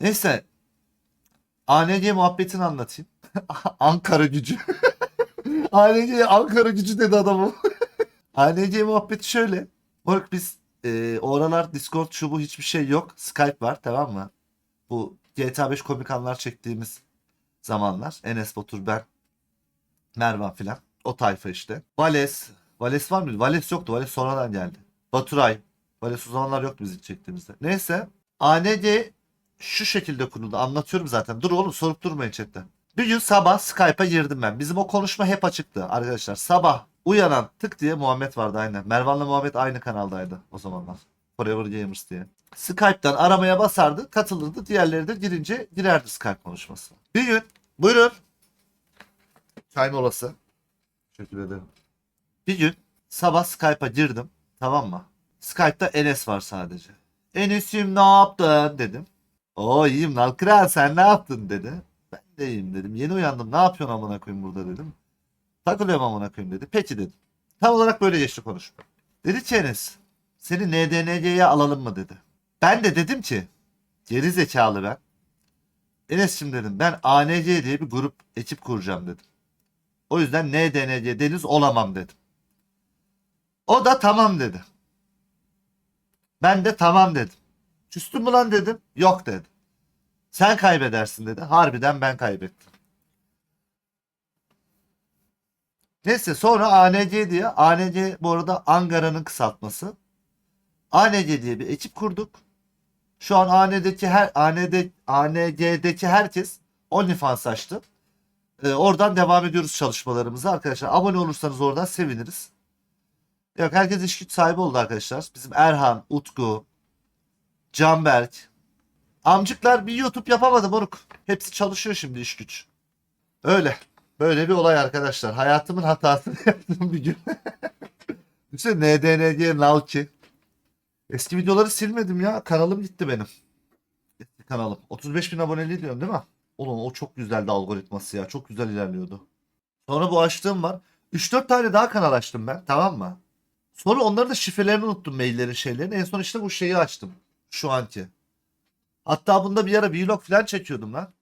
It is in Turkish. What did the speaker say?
Neyse. ANC muhabbetini anlatayım. Ankara gücü. ANC Ankara gücü dedi adamım. ANC muhabbeti şöyle. Moruk biz e, o aralar Discord şu bu hiçbir şey yok. Skype var tamam mı? Bu GTA 5 komik anlar çektiğimiz zamanlar. Enes Batur ben. Mervan filan. O tayfa işte. Vales. Vales var mıydı? Vales yoktu. Vales sonradan geldi. Baturay. Vales o zamanlar yoktu biz ilk çektiğimizde. Neyse. ANC şu şekilde kuruldu. Anlatıyorum zaten. Dur oğlum sorup durmayın chatten. Bir gün sabah Skype'a girdim ben. Bizim o konuşma hep açıktı arkadaşlar. Sabah uyanan tık diye Muhammed vardı aynen. Mervan'la Muhammed aynı kanaldaydı o zamanlar. Forever Gamers diye. Skype'tan aramaya basardı, katılırdı. Diğerleri de girince girerdi Skype konuşması. Bir gün, buyurun. Çay molası. Teşekkür ederim. Bir gün sabah Skype'a girdim. Tamam mı? Skype'da Enes var sadece. Enes'im ne yaptın dedim. Oo iyiyim lan kral sen ne yaptın dedi. Ben de iyiyim dedim. Yeni uyandım ne yapıyorsun amına koyayım burada dedim. Takılıyorum amına koyayım dedi. Peki dedim. Tam olarak böyle geçti konuşma. Dedi ki Enes seni NDNC'ye alalım mı dedi. Ben de dedim ki geri zekalı ben. Enes'cim dedim ben ANC diye bir grup ekip kuracağım dedim. O yüzden NDNC deniz olamam dedim. O da tamam dedi. Ben de tamam dedim. Küstün mü lan dedim. Yok dedi. Sen kaybedersin dedi. Harbiden ben kaybettim. Neyse sonra ANC diye. ANC bu arada Ankara'nın kısaltması. ANC diye bir ekip kurduk. Şu an AN'deki her AN'de ANG'deki herkes OnlyFans açtı. Ee, oradan devam ediyoruz çalışmalarımıza arkadaşlar. Abone olursanız oradan seviniriz. Yok herkes iş güç sahibi oldu arkadaşlar. Bizim Erhan, Utku, Canberk. Amcıklar bir YouTube yapamadı moruk. Hepsi çalışıyor şimdi iş güç. Öyle. Böyle bir olay arkadaşlar. Hayatımın hatasını yaptım bir gün. Düşünsene NDNG Nalki. Eski videoları silmedim ya. Kanalım gitti benim. Eski kanalım. 35 bin aboneli diyorum değil mi? Oğlum o çok güzeldi algoritması ya. Çok güzel ilerliyordu. Sonra bu açtığım var. 3-4 tane daha kanal açtım ben. Tamam mı? Sonra onları da şifrelerini unuttum maillerin şeylerini. En son işte bu şeyi açtım. Şu anki. Hatta bunda bir ara vlog falan çekiyordum lan.